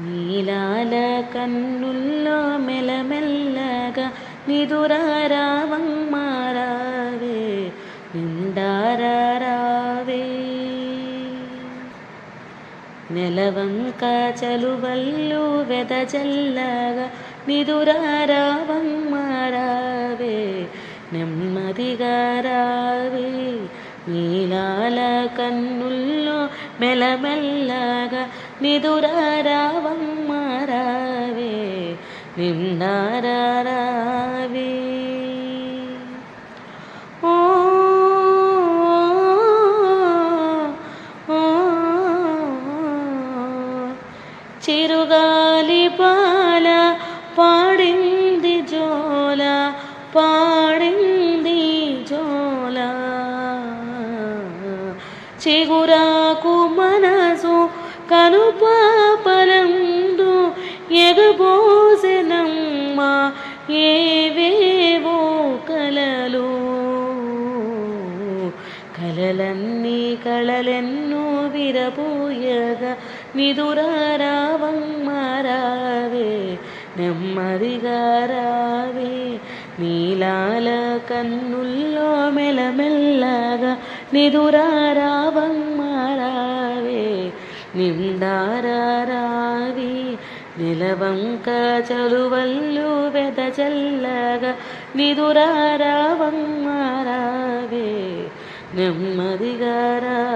నీలాల కన్నుల్లో మెలమెల్లగా నిదురారావమ్మారావే నిండారావే నెలవంక చలువల్లు వెదజల్లగా నిదురారావమ్మారావే నెమ్మదిగా రావే నీలాల కన్నుల్లో మెలమెల్లగా నిదురారావమ్మారావే నిండారావే ఓ ఓ చిరుగాలి పాల పాడింది జోల పాడింది చిగురాకు మనసు కనుపాపలందు ఎగబోసెనమ్మ ఏవేవో కలలు. కలలన్నీ కళలెన్నో విరబోయగా నిదురారావమ్మారావే నెమ్మదిగా రావే. నీలాల కన్నుల్లో మెలమెల్లగా నిదురారావమ్మారావే నిందారారావి నిలవంక చలువల్లు వెదజల్లగా నిదురారావమ్మారావే నెమ్మదిగా రావే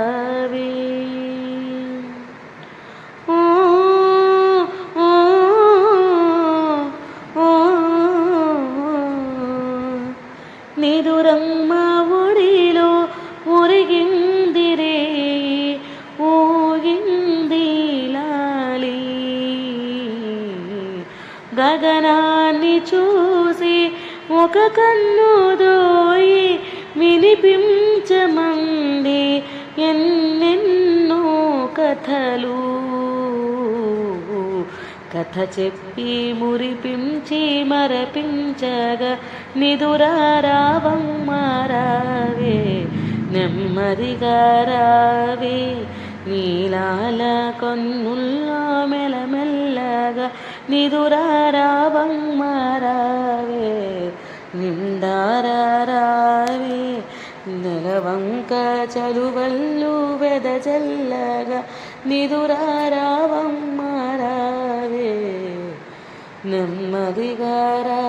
గగనాన్ని చూసి ఒక కన్ను దోయి వినిపించమంది ఎన్నెన్నో కథలు. కథ చెప్పి మురిపించి మరపించగా నిదురారావమ్మారావే నెమ్మదిగా రావే నీలాల కన్నుల్లో నిదురారావమ్మారావే నిండారావే నెలవంక చలువల్లు వెదజల్లగా నిదురారావమ్మారావే నెమ్మదిగా రా